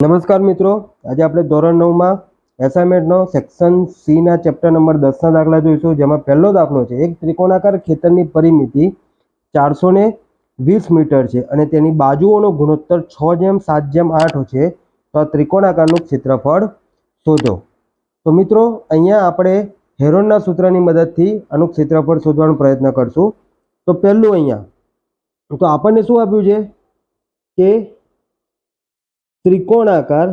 નમસ્કાર મિત્રો, આજે આપણે ધોરણ નવમાં એસાઇનમેન્ટનો સેક્શન સીના ચેપ્ટર નંબર દસના દાખલા જોઈશું, જેમાં પહેલો દાખલો છે, એક ત્રિકોણાકાર ખેતરની પરિમિતિ ચારસો વીસ મીટર છે અને તેની બાજુઓનો ગુણોત્તર છ જેમ સાત જેમ આઠ છે, તો આ ત્રિકોણાકારનું ક્ષેત્રફળ શોધો. તો મિત્રો, અહીંયા આપણે હેરોનના સૂત્રની મદદથી આનું ક્ષેત્રફળ શોધવાનો પ્રયત્ન કરશું. તો પહેલું અહીંયા, તો આપણને શું આપ્યું છે? કે ત્રિકોણાકાર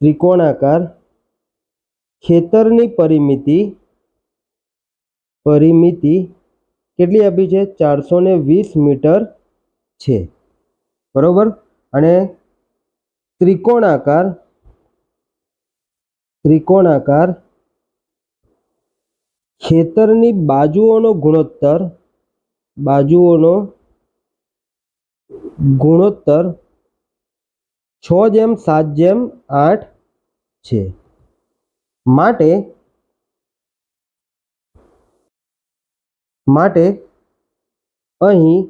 ત્રિકોણાકાર ખેતરની પરિમિતિ પરિમિતિ કેટલી આપી છે? ચારસો ને વીસ મીટર છે. બરોબર? અને ત્રિકોણાકાર ત્રિકોણાકાર ખેતરની બાજુઓનો ગુણોત્તર બાજુઓનો ગુણોત્તર છ જેમ સાત જેમ આઠ છે. માટે માટે અહીં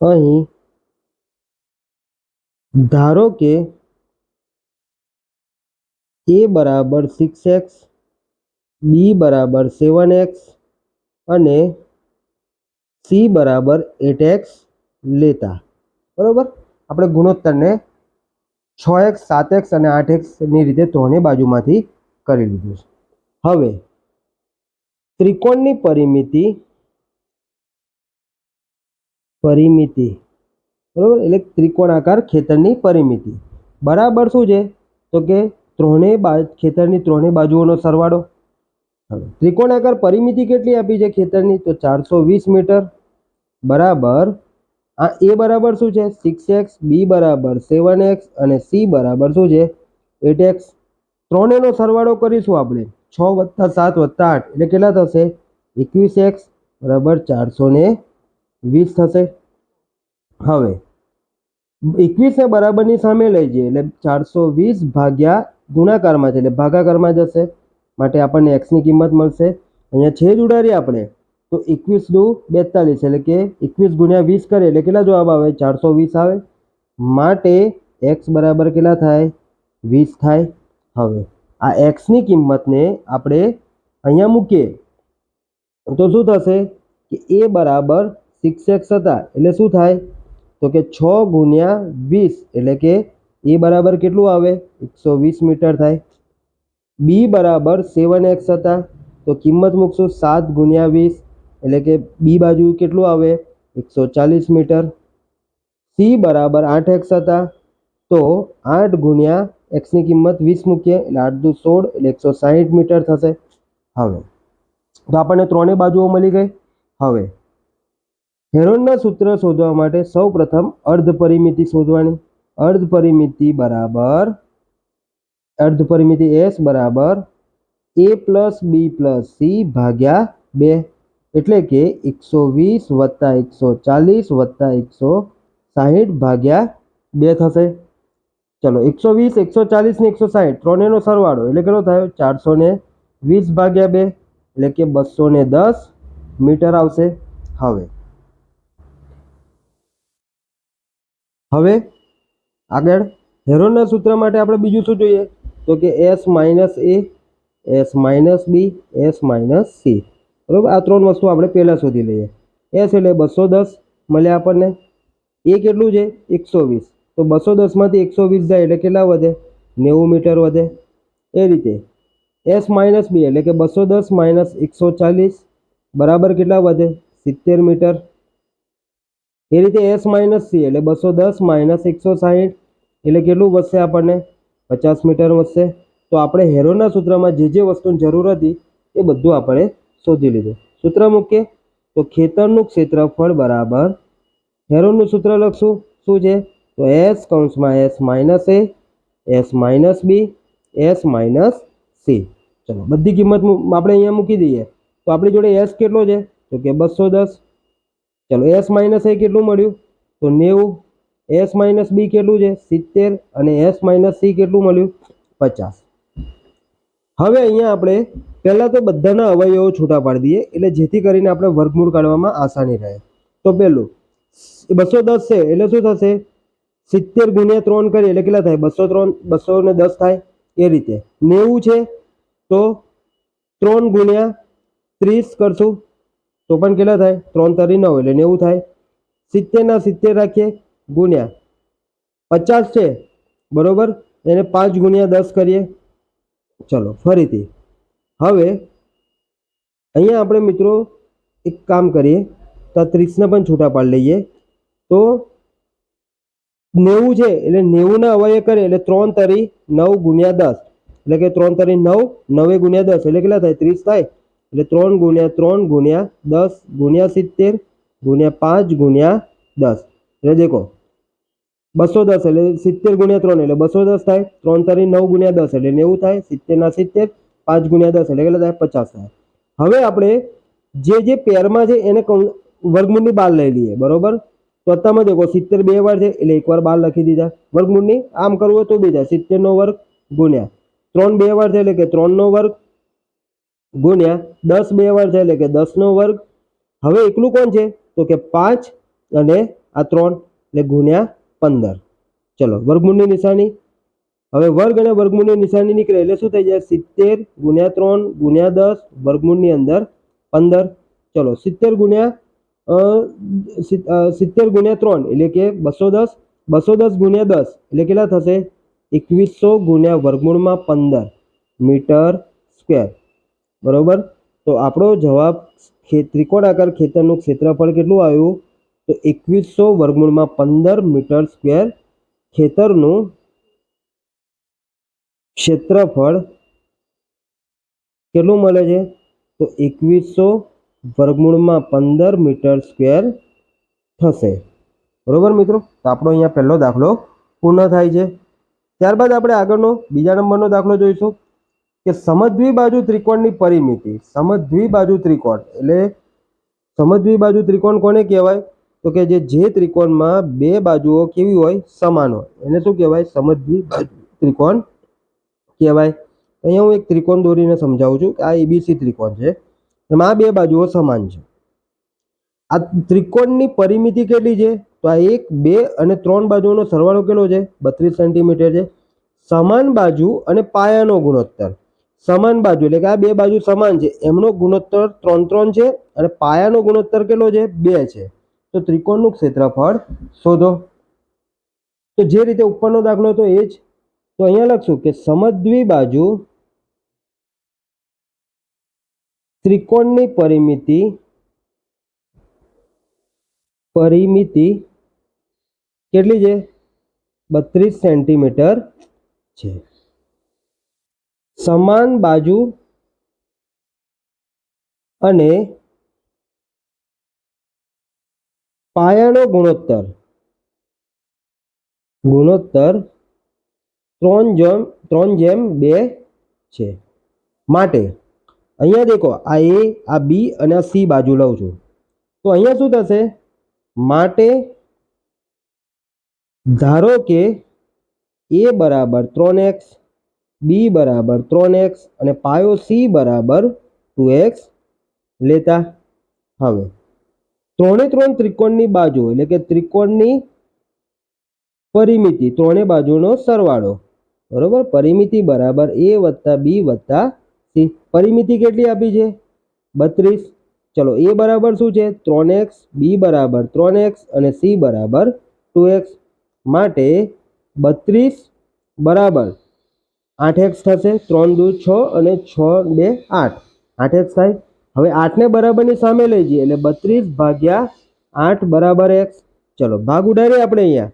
અહીં ધારો કે એ બરાબર સિક્સ એક્સ બી બરાબર સેવન એક્સ અને સી બરાબર એટ એક્સ લેતા. બરોબર? આપણે ગુણોત્તરને છ એક્સ, સાત એક્સ અને આઠ એક્સની રીતે ત્રણેય બાજુમાંથી કરી લીધું છે. હવે, ત્રિકોણની પરિમિતિ પરિમિતિ, બરાબર? એટલે ત્રિકોણાકાર ખેતરની પરિમિતિ. બરાબર શું છે? તો કે ત્રણેય બા, ખેતરની ત્રણેય બાજુઓનો સરવાળો. હવે, ત્રિકોણાકાર પરિમિતિ કેટલી આપી છે ખેતરની? તો ચારસો વીસ મીટર. બરાબર. આ એ બરાબર શું છે? સિક્સ એક્સ બી બરાબર સેવન એક્સ અને સી બરાબર શું છે? એટ એક્સ ત્રણેયનો સરવાળો કરીશું આપણે. છ વત્તા સાત વત્તા આઠ. એટલે કેટલા થશે? એકવીસ એક્સ બરાબર ચારસો ને વીસ થશે. હવે એકવીસને બરાબરની સામે લઈ જઈએ એટલે ચારસો વીસ ભાગ્યા ગુણાકારમાં છે. એટલે ભાગાકારમાં જશે. માટે આપણને એક્સની કિંમત મળશે. અહીંયા છેદ ઉડાડીએ આપણે. તો એકવીસ દુ બેતાલીસ એટલે કે એકવીસ ગુણ્યા વીસ કરીએ એટલે કેટલા જવાબ આવે? ચારસો વીસ આવે. માટે એક્સ બરાબર કેટલા થાય? વીસ થાય. હવે આ એક્સની કિંમતને આપણે અહીંયા મૂકીએ. તો શું થશે? કે એ બરાબર સિક્સ એક્સ હતા. એટલે શું થાય? તો કે છ ગુણ્યા વીસ એટલે કે એ બરાબર કેટલું આવે? એકસો વીસ મીટર થાય. બી બરાબર સેવન એક્સ હતા. તો કિંમત મૂકશું સાત ગુણ્યા વીસ. એટલે કે બી બાજુ કેટલું આવે? એકસો ચાલીસ મીટર. સી બરાબર આઠ એક્સ હતા. તો આઠ ગુણ્યા એક્સની કિંમત વીસ મૂકીએ, એટલે આઠ દુ સોળ, એટલે એકસો સાહીઠ મીટર થશે. હવે, તો આપણને ત્રણેય બાજુઓ મળી ગઈ. હવે, હેરોનના સૂત્ર શોધવા માટે સૌ પ્રથમ અર્ધ પરિમિતિ શોધવાની. અર્ધ પરિમિતિ બરાબર, અર્ધ પરિમિતિ એસ બરાબર, a plus b plus c ભાગ્યા બે. એટલે કે એકસો વીસ વત્તા એકસો ચાલીસ વત્તા એકસો સાહીઠ ભાગ્યા બે થશે. ચલો, એકસો વીસ, એકસો ચાલીસ ને એકસો સાહીઠ ત્રણેયનો સરવાળો એટલે કેટલો થયો? ચારસો ને વીસ ભાગ્યા બે, એટલે કે બસો ને દસ મીટર આવશે. હવે હવે આગળ હેરોનના સૂત્ર માટે આપણે બીજું શું જોઈએ? તો કે s minus a, s minus b, s minus c. બરાબર? આ ત્રણ વસ્તુ આપણે પહેલાં શોધી લઈએ. એસ એટલે બસો દસ, મળે આપણને એ કેટલું છે, એકસો વીસ. તો બસો દસમાંથી એકસો વીસ જાય એટલે કેટલા વધે? નેવું મીટર વધે. એ રીતે એસ માઇનસ બી એટલે કે બસો દસ માઇનસ એકસો ચાલીસ, બરાબર કેટલા વધે? સિત્તેર મીટર. એ રીતે એસ માઇનસ સી એટલે બસો દસ માઇનસ એકસો સાહીઠ, એટલે કેટલું વધશે આપણને? પચાસ મીટર વધશે. તો આપણે હેરોના સૂત્રમાં જે જે વસ્તુની જરૂર હતી એ બધું આપણે શોધી લીધું. સૂત્ર મૂકીએ તો ખેતરનું ક્ષેત્રફળ બરાબર હેરોનનું સૂત્ર લખશું. શું છે? તો એસ કૌંસમાં s minus a, s minus b, s minus c. ચલો, બધી કિંમત આપણે અહીંયા મૂકી દઈએ. તો આપણી જોડે એસ કેટલો છે? તો કે બસો દસ. ચલો, એસ માઇનસ એ કેટલું મળ્યું? તો નેવું. એસ માઇનસ બી કેટલું છે? સિત્તેર. અને એસ માઇનસ સી કેટલું મળ્યું? પચાસ. હવે અહીંયા આપણે પહેલાં તો બધાના અવયવો છૂટા પાડી દઈએ, એટલે જેથી કરીને આપણે વર્ગમૂળ કાઢવામાં આસાની રહે. તો પહેલું બસો દસ છે, એટલે શું થશે? સિત્તેર ગુણ્યા ત્રણ કરીએ, એટલે કેટલા થાય? બસો ત્રણ, બસો ને દસ થાય. એ રીતે. નેવું છે, તો ત્રણ ગુણ્યા ત્રીસ કરશું. તો પણ કેટલા થાય? ત્રણ તરી નવ, એટલે નેવું થાય. સિત્તેરના સિત્તેર રાખીએ, ગુણ્યા પચાસ છે, બરોબર? એને પાંચ ગુણ્યા દસ કરીએ. ચલો, ફરીથી. હવે, અહીંયા આપણે મિત્રો એક કામ કરીએ તો આ ત્રીસને પણ છૂટા પાડી લઈએ. તો નેવું છે, એટલે નેવુંના અવયવ કરે, એટલે ત્રણ તરી નવ ગુણ્યા દસ. એટલે કે ત્રણ તરી નવ, નવે ગુણ્યા દસ, એટલે કેટલા થાય? ત્રીસ થાય. એટલે ત્રણ ગુણ્યા ત્રણ ગુણ્યા દસ ગુણ્યા સિત્તેર ગુણ્યા પાંચ ગુણ્યા દસ. એટલે દેખો, બસો દસ, એટલે સિત્તેર ગુણ્યા ત્રણ, એટલે બસો દસ થાય. ત્રણ તરી નવ ગુણ્યા દસ, એટલે નેવું થાય. સિત્તેરના સિત્તેર પાંચ ગુણ્યા દસ એટલે કેટલા થાય? પચાસ થાય. હવે આપણે જે જે પેરમાં છે એને વર્ગમૂળની બાર લઈ લઈએ, બરોબર? તો અત્યારમાં દેખો, સિત્તેર બે વાર છે એટલે એકવાર બાર લખી દીધા. વર્ગમૂળની આમ કરવું હોય તો બે જાય સિત્તેરનો વર્ગ ગુણ્યા. ત્રણ બે વાર છે એટલે કે ત્રણનો વર્ગ ગુણ્યા. દસ બે વાર છે એટલે કે દસનો વર્ગ. હવે એકલું કોણ છે? તો કે પાંચ અને આ ત્રણ એટલે ગુણ્યા પંદર. ચલો, વર્ગમૂળની નિશાની હવે વર્ગ અને વર્ગમૂળની નિશાની નીકળે એટલે શું થઈ જાય? સિત્તેર ગુણ્યા ત્રણ ગુણ્યા દસ વર્ગમૂળની અંદર પંદર. ચલો, સિત્તેર ગુણ્યા સિત્તેર ગુણ્યા ત્રણ એટલે કે બસો દસ. બસો દસ ગુણ્યા દસ એટલે કેટલા થશે? એકવીસો ગુણ્યા વર્ગમૂળમાં પંદર મીટર સ્ક્વેર. બરોબર? તો આપણો જવાબ ખે ત્રિકોણાકાર ખેતરનું ક્ષેત્રફળ કેટલું આવ્યું? તો એકવીસો વર્ગમૂળમાં પંદર મીટર સ્ક્વેર ખેતરનું ક્ષેત્રફળ કેટલું મળે છે? તો એકવીસો વર્ગમૂળમાં પંદર મીટર સ્ક્વેર થશે. બરોબર મિત્રો? તો આપણો અહીંયા પહેલો દાખલો પૂર્ણ થાય છે. ત્યારબાદ આપણે આગળનો બીજા નંબરનો દાખલો જોઈશું કે સમદ્વિબાજુ ત્રિકોણની પરિમિતિ. સમદ્વિબાજુ ત્રિકોણ એટલે સમદ્વિબાજુ ત્રિકોણ કોને કહેવાય? તો કે જે જે ત્રિકોણમાં બે બાજુઓ કેવી હોય? સમાન હોય. એને શું કહેવાય? સમદ્વિબાજુ ત્રિકોણ કહેવાય. અહીંયા હું એક ત્રિકોણ દોરીને સમજાવું છું કે આ એબીસી ત્રિકોણ છે. એમાં આ બે બાજુઓ સમાન છે. આ ત્રિકોણની પરિમિતિ કેટલી છે? તો આ એક, બે અને ત્રણ બાજુઓનો સરવાળો કેટલો છે? બત્રીસ સેન્ટીમીટર છે. સમાન બાજુ અને પાયાનો ગુણોત્તર. સમાન બાજુ એટલે કે આ બે બાજુ સમાન છે. એમનો ગુણોત્તર ત્રણ ત્રણ છે અને પાયાનો ગુણોત્તર કેટલો છે? બે છે. તો ત્રિકોણનું ક્ષેત્રફળ શોધો. તો જે રીતે ઉપરનો દાખલો હતો એ જ. તો અહીંયા લખશું કે સમદ્વી બાજુ ત્રિકોણની પરિમિતિ પરિમિતિ કેટલી છે? બત્રીસ સેન્ટીમીટર છે. સમાન બાજુ અને પાયાનો ગુણોત્તર ગુણોત્તર ત્રણ જેમ ત્રણ જેમ બે છે. માટે, અહીંયા દેખો, આ એ, આ બી અને આ સી બાજુ લઉં છું. તો અહીંયા શું થશે? માટે, ધારો કે, એ બરાબર ત્રણ એક્સ, બી બરાબર ત્રણ એક્સ અને પાયો સી બરાબર ટુ એક્સ લેતા હવે. ત્રણે ત્રણ ત્રિકોણની બાજુ, એટલે કે ત્રિકોણની પરિમિતિ, ત્રણે બાજુનો સરવાળો. બરોબર? પરિમિતિ બરાબર એ વત્તા બી વત્તા સી. પરિમિતિ કેટલી આપી છે? બત્રીસ. ચલો, એ બરાબર શું છે? ત્રણ એક્સ, બી બરાબર ત્રણ એક્સ અને સી બરાબર ટુ એક્સ. માટે બત્રીસ બરાબર આઠ એક્સ થશે, ત્રણ દૂ છ અને છ બે આઠ. આઠ એક્સ થાય. હવે આઠને બરાબરની સામે લઈ જઈએ, એટલે બત્રીસ ભાગ્યા આઠ બરાબર એક્સ. ચલો, ભાગ ઉડાડીએ આપણે અહીંયા.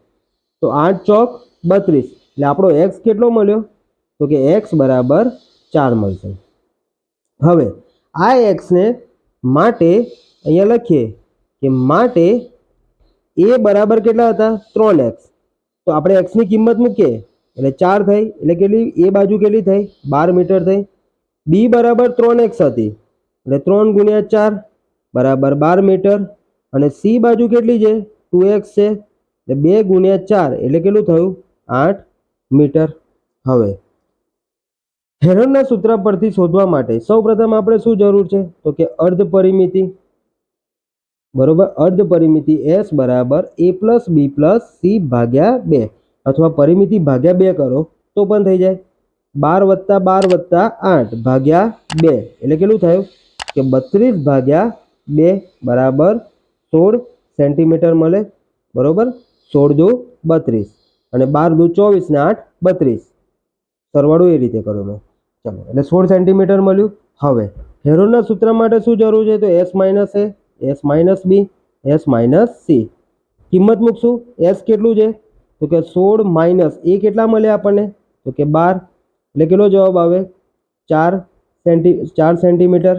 તો આઠ ચોક બત્રીસ. એટલે આપણો એક્સ કેટલો મળ્યો? તો કે એક્સ બરાબર ચાર મળશે. હવે આ એક્સને માટે અહીંયા લખીએ કે માટે એ બરાબર કેટલા હતા? ત્રણ એક્સ તો આપણે એક્સની કિંમત મૂકીએ. એટલે ચાર થઈ. એટલે કેટલી? એ બાજુ કેટલી થઈ? બાર મીટર થઈ. બી બરાબર ત્રણ એક્સ હતી. એટલે ત્રણ ગુણ્યા ચાર બરાબર બાર મીટર. અને સી બાજુ કેટલી છે? ટુ એક્સ છે. એટલે બે ગુણ્યા ચાર. એટલે કેટલું થયું? આઠ. મીટર હવે. હેરોનના સૂત્ર પરથી શોધવા માટે સૌપ્રથમ આપણે શું જરૂર છે? તો કે અર્ધ પરિમિતિ. બરોબર? અર્ધ પરિમિતિ એસ બરાબર a plus b plus c ભાગ્યા બે. અથવા પરિમિતિ ભાગ્યા બે કરો, તો પણ થઈ જાય. બાર વત્તા બાર વત્તા આઠ ભાગ્યા બે. એટલે કેટલું થયું? કે બત્રીસ ભાગ્યા બે બરાબર સોળ સેન્ટીમીટર મળે. બરોબર? સોળ દુ બત્રીસ. અને બાર દુ ચોવીસ ને આઠ બત્રીસ. સરવાળો એ રીતે કર્યો મેં. ચાલો, એટલે સોળ સેન્ટીમીટર મળ્યું. હવે, હેરોના સૂત્ર માટે શું જરૂર છે? તો s minus a, s minus b, s minus c. કિંમત મૂકશું. એસ કેટલું છે? તો કે સોળ માઇનસ એ કેટલા મળે આપણને? તો કે બાર. એટલે કેટલો જવાબ આવે? ચાર સેન્ટી, ચાર સેન્ટીમીટર.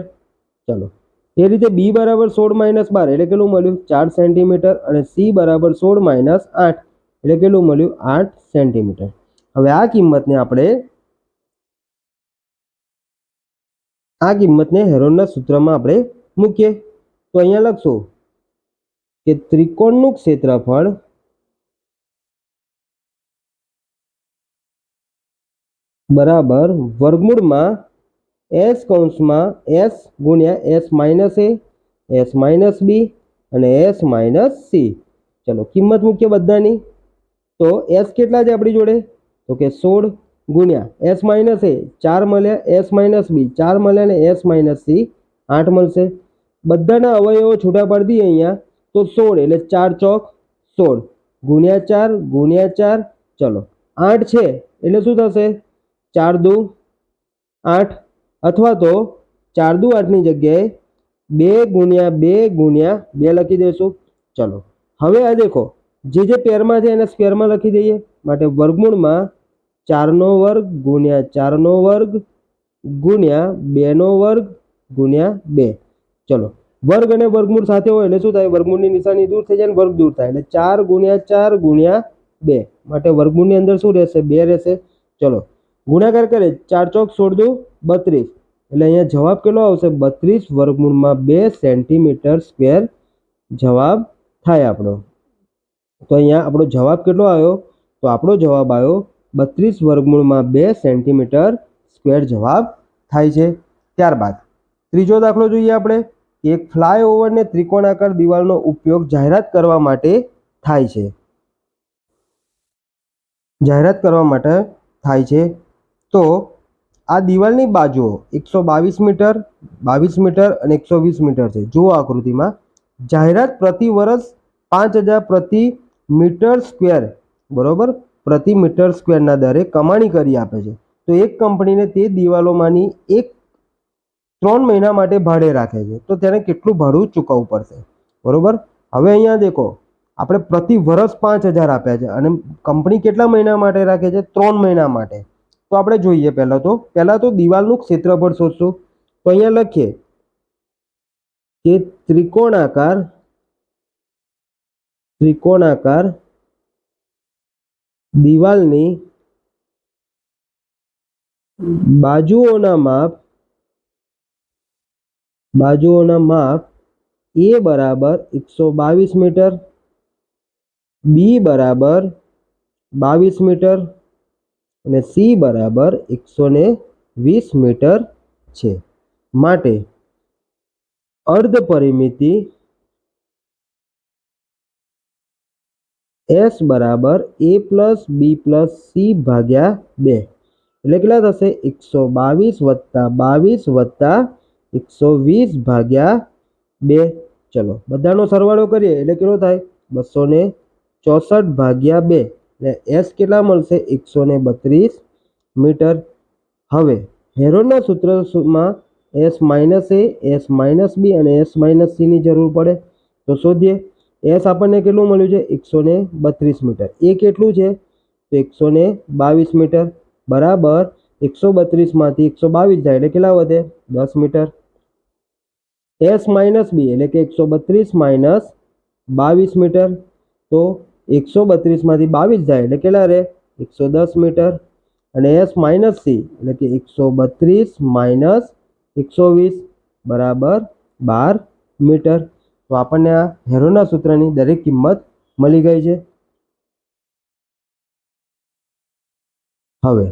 ચલો, એ રીતે બી બરાબર સોળ માઇનસ બાર, એટલે કેટલું મળ્યું? ચાર સેન્ટીમીટર અને સી બરાબર સોળ માઇનસ આઠ. એટલે કેટલું મળ્યું? આઠ સેન્ટીમીટર. હવે આ કિંમતને આપણે આ કિંમતને હેરોનના સૂત્રમાં આપણે મૂકીએ. તો અહીંયા લખશો કે ત્રિકોણનું ક્ષેત્રફળ બરાબર વર્ગમૂળમાં એસ કૌંસમાં એસ ગુણ્યા s minus a, s minus b અને એસ માઇનસ સી. ચલો, કિંમત મૂકીએ બધાની. તો એસ કેટલા છે આપણી જોડે? તો કે સોળ ગુણ્યા એસ માઇનસ એ ચાર મળ્યા એસ માઇનસ બી, ચાર મળ્યા ને એસ માઇનસ સી, આઠ મળશે. બધાના અવયવો છૂટા પાડી દઈએ અહીંયા, તો સોળ, એટલે ચાર ચોક સોળ. ગુણ્યા ચાર ગુણ્યા ચાર, ચલો. આઠ છે, એટલે શું થશે? ચાર દુ આઠ, અથવા તો ચાર દુ આઠની જગ્યાએ બે ગુણ્યા બે ગુણ્યા બે લખી દઈશું. ચલો. હવે આ દેખો. જે જે પેરમાં છે એને સ્ક્વેરમાં લખી દઈએ. માટે વર્ગમૂળમાં ચારનો વર્ગ ગુણ્યા ચારનો વર્ગ ગુણ્યા બેનો વર્ગ ગુણ્યા બે. ચલો, વર્ગ અને વર્ગમૂળ સાથે હોય એટલે શું થાય? વર્ગમૂળની નિશાની દૂર થઈ જાય ને વર્ગ દૂર થાય. એટલે ચાર ગુણ્યા ચાર ગુણ્યા બે. માટે વર્ગમૂળની અંદર શું રહેશે? બે રહેશે. ચલો, ગુણાકાર કરે ચાર ચોક સોળ દો બત્રીસ. એટલે અહીંયા જવાબ કેટલો આવશે? બત્રીસ વર્ગમૂળમાં બે સેન્ટીમીટર સ્ક્વેર જવાબ થાય આપણો. તો અહીંયા આપણો જવાબ કેટલો આવ્યો? તો આપણો જવાબ આવ્યો બત્રીસ વર્ગમૂળમાં બે સેન્ટીમીટર સ્ક્વેર જવાબ થાય છે. ત્યારબાદ ત્રીજો દાખલો જોઈએ આપણે. એક ફ્લાયઓવરને ત્રિકોણાકાર દિવાલનો ઉપયોગ જાહેરાત કરવા માટે થાય છે. જાહેરાત કરવા માટે થાય છે. તો આ દિવાલની બાજુઓ એકસો બાવીસ મીટર બાવીસ મીટર અને એકસો વીસ મીટર છે. જુઓ આકૃતિમાં. જાહેરાત પ્રતિ વર્ષ પાંચ હજાર પ્રતિ મીટર સ્ક્વેર, બરોબર? પ્રતિ મીટર સ્ક્વેરના દરે કમાણી કરી આપે છે. તો એક કંપનીને તે દિવાલોમાંની એક ત્રણ મહિના માટે ભાડે રાખે છે. તો તેને કેટલું ભાડું ચૂકવવું પડશે? બરોબર? હવે અહીંયા દેખો, આપણે પ્રતિ વર્ષ પાંચ હજાર આપ્યા છે અને કંપની કેટલા મહિના માટે રાખે છે? ત્રણ મહિના માટે. તો આપણે જોઈએ પહેલાં તો પહેલાં તો દિવાલનું ક્ષેત્રફળ શોધશું. તો અહીંયા લખીએ કે ત્રિકોણાકાર ત્રિકોણાકાર દિવાલની બાજુઓના માપ બાજુઓના માપ એ બરાબર એકસો બાવીસ મીટર, બી બરાબર બાવીસ મીટર અને સી બરાબર એકસો વીસ મીટર છે. માટે અર્ધ પરિમિતિ એસ બરાબર a plus b plus c ભાગ્યા બે. એટલે કેટલા થશે? એકસો બાવીસ વત્તા બાવીસ વત્તા એકસો વીસ ભાગ્યા બે. ચલો, બધાનો સરવાળો કરીએ. એટલે કેટલો થાય? બસો ને ચોસઠ ભાગ્યા બે. એટલે એસ કેટલા મળશે? એકસો ને બત્રીસ મીટર. હવે, હેરોનના સૂત્રમાં s minus a, s minus b અને એસ માઇનસ સીની જરૂર પડે. તો શોધીએ. એસ આપણને કેટલું મળ્યું છે? એકસો ને બત્રીસ મીટર. એ કેટલું છે? તો એકસો ને બાવીસ મીટર. બરાબર. એકસો બત્રીસમાંથી એકસો બાવીસ જાય એટલે કેટલા વધે? દસ મીટર. એસ માઇનસ બી એટલે કે એકસો બત્રીસ માઇનસ બાવીસ મીટર. તો એકસો બત્રીસમાંથી બાવીસ જાય એટલે કેટલા રહે? એકસો દસ મીટર. અને એસ માઇનસ સી એટલે કે એકસો બત્રીસ માઇનસ એકસો વીસ. બરાબર. બાર મીટર. તો આપણને આ હેરોના સૂત્રની દરેક કિંમત મળી ગઈ છે. હવે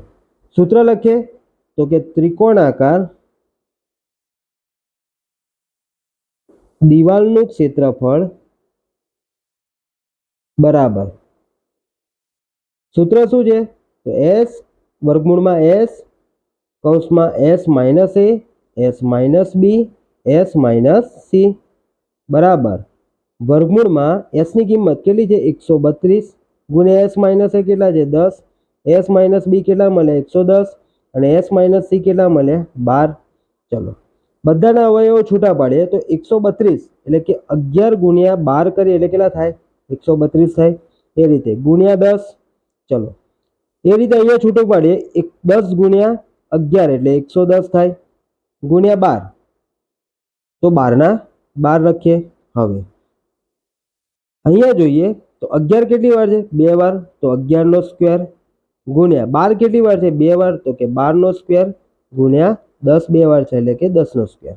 સૂત્ર લખીએ તો કે ત્રિકોણાકાર દિવાલનું ક્ષેત્રફળ બરાબર. સૂત્ર શું છે? તો એસ વર્ગમૂળમાં એસ કૌંસમાં s minus a, s minus b, s minus c. બરાબર. વર્ગમૂળમાં એસની કિંમત કેટલી છે? એકસો બત્રીસ ગુણ્યા એસ માઇનસ એ કેટલા છે? દસ. એસ માઇનસ બી કેટલા મળે? એકસો દસ. અને એસ માઇનસ સી કેટલા મળે? બાર. ચલો. બધાના અવયવો છૂટા પાડીએ તો એકસો બત્રીસ એટલે કે અગિયાર ગુણ્યા બાર કરીએ એટલે કેટલા થાય? એકસો બત્રીસ થાય. એ રીતે. ગુણ્યા દસ. ચલો. એ રીતે અહીંયા છૂટું પાડીએ. એક દસ ગુણ્યા અગિયાર એટલે એકસો દસ થાય. ગુણ્યા બાર. તો બારના બાર લખીએ હવે અહીંયા જોઈએ તો અગિયાર કેટલી વાર છે? બે વાર તો અગિયારનો સ્ક્વેર ગુણ્યા બાર કેટલી વાર છે? બે વાર તો કે બારનો સ્ક્વેર ગુણ્યા દસ બે વાર છે એટલે કે દસનો સ્ક્વેર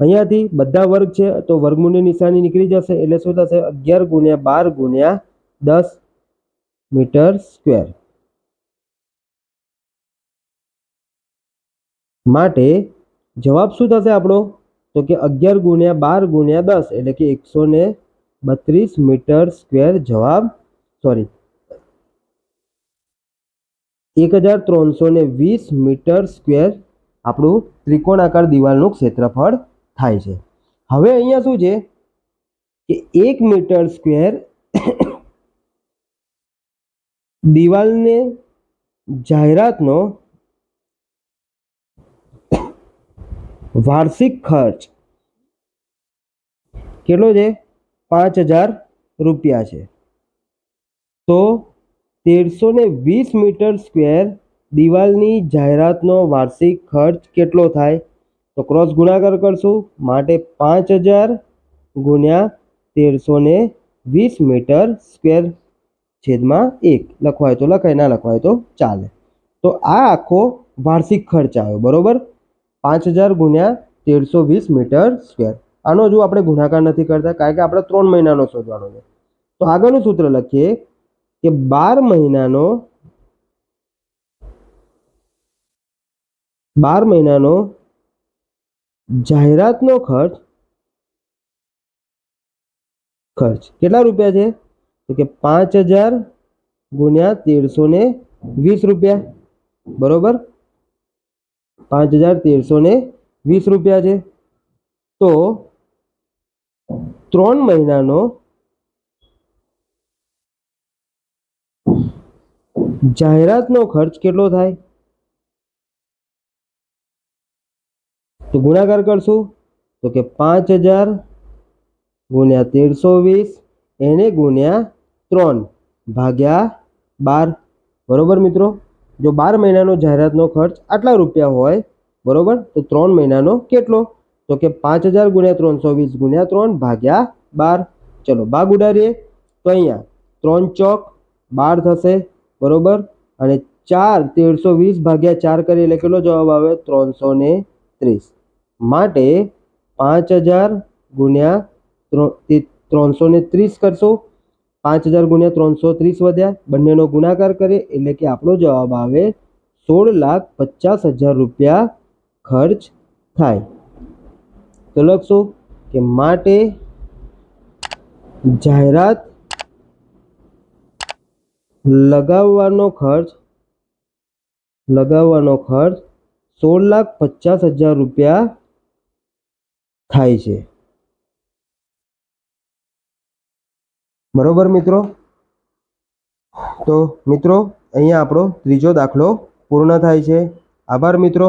અહીંયાથી બધા વર્ગ છે તો વર્ગમૂળની નિશાની નીકળી જશે એટલે શું થશે? અગિયાર ગુણ્યા બાર ગુણ્યા દસ મીટર સ્ક્વેર માટે જવાબ શું થશે આપણો? તો કે અગિયાર ગુણ્યા બાર ગુણ્યા દસ એટલે કે એકસો ને બત્રીસ મીટર સ્ક્વેર જવાબ સોરી એક હજાર ત્રણસો ને વીસ મીટર સ્ક્વેર આપણું ત્રિકોણાકાર દિવાલનું ક્ષેત્રફળ થાય છે. હવે અહીંયા શું છે? કે એક મીટર સ્ક્વેર દિવાલને જાહેરાતનો વાર્ષિક ખર્ચ કેટલો છે? પાંચ હજાર રૂપિયા છે. તો તેરસો ને વીસ મીટર સ્ક્વેર દિવાલની જાહેરાતનો વાર્ષિક ખર્ચ કેટલો થાય? તો ક્રોસ ગુણાકાર કરશું. માટે પાંચ હજાર ગુણ્યા તેરસો ને વીસ મીટર સ્ક્વેર છેદમાં એક. લખવાય તો લખાય, ના લખવાય તો ચાલે. તો આ આખો વાર્ષિક ખર્ચ આવ્યો, બરોબર? પાંચ હજાર ગુણ્યા તેરસો વીસ મીટર સ્ક્વેર. આનો જો આપણે ગુણાકાર નથી કરતા, કારણ કે આપણે ત્રણ મહિનાનો શોધવાનો છે. તો આગળનું સૂત્ર લખીએ કે બાર મહિનાનો બાર મહિનાનો જાહેરાતનો ખર્ચ ખર્ચ કેટલા રૂપિયા છે? તો કે પાંચ હજાર ગુણ્યા તેરસો ને વીસ રૂપિયા. બરોબર? પાંચ હજાર તેરસો ને વીસ રૂપિયા છે. તો ત્રણ મહિનાનો જાહેરાતનો ખર્ચ કેટલો થાય? તો ગુણાકાર કરશું. તો કે પાંચ હજાર ગુણ્યા તેરસો વીસ એને ગુણ્યા ત્રણ ભાગ્યા બાર. બરોબર મિત્રો? જો બાર મહિનાનો જાહેરાતનો ખર્ચ આટલા રૂપિયા હોય, બરોબર? તો ત્રણ મહિનાનો કેટલો? તો કે પાંચ હજાર ગુણ્યા ત્રણસો વીસ ગુણ્યા ત્રણ ભાગ્યા બાર. ચલો, ભાગ ઉડાડીએ. તો અહીંયા ત્રણ ચોક, બાર થશે, બરોબર? અને ચાર તેરસો વીસ ભાગ્યા ચાર કરીએ એટલે કેટલો જવાબ આવે? ત્રણસો ને ત્રીસ. માટે પાંચ હજાર ગુણ્યા ત્રણસો ને ત્રીસ કરશો. પાંચ હજાર ગુણ્યા ત્રણસો ત્રીસ વધ્યા. બંનેનો ગુણાકાર કરીએ એટલે કે આપણો જવાબ આવે સોળ લાખ પચાસ હજાર રૂપિયા ખર્ચ થાય. તો લખશો કે માટે જાહેરાત લગાવવાનો ખર્ચ લગાવવાનો ખર્ચ સોળ લાખ પચાસ હજાર રૂપિયા થાય છે. બરોબર મિત્રો? તો મિત્રો અહીંયા આપણો ત્રીજો દાખલો પૂર્ણ થાય છે. આભાર મિત્રો.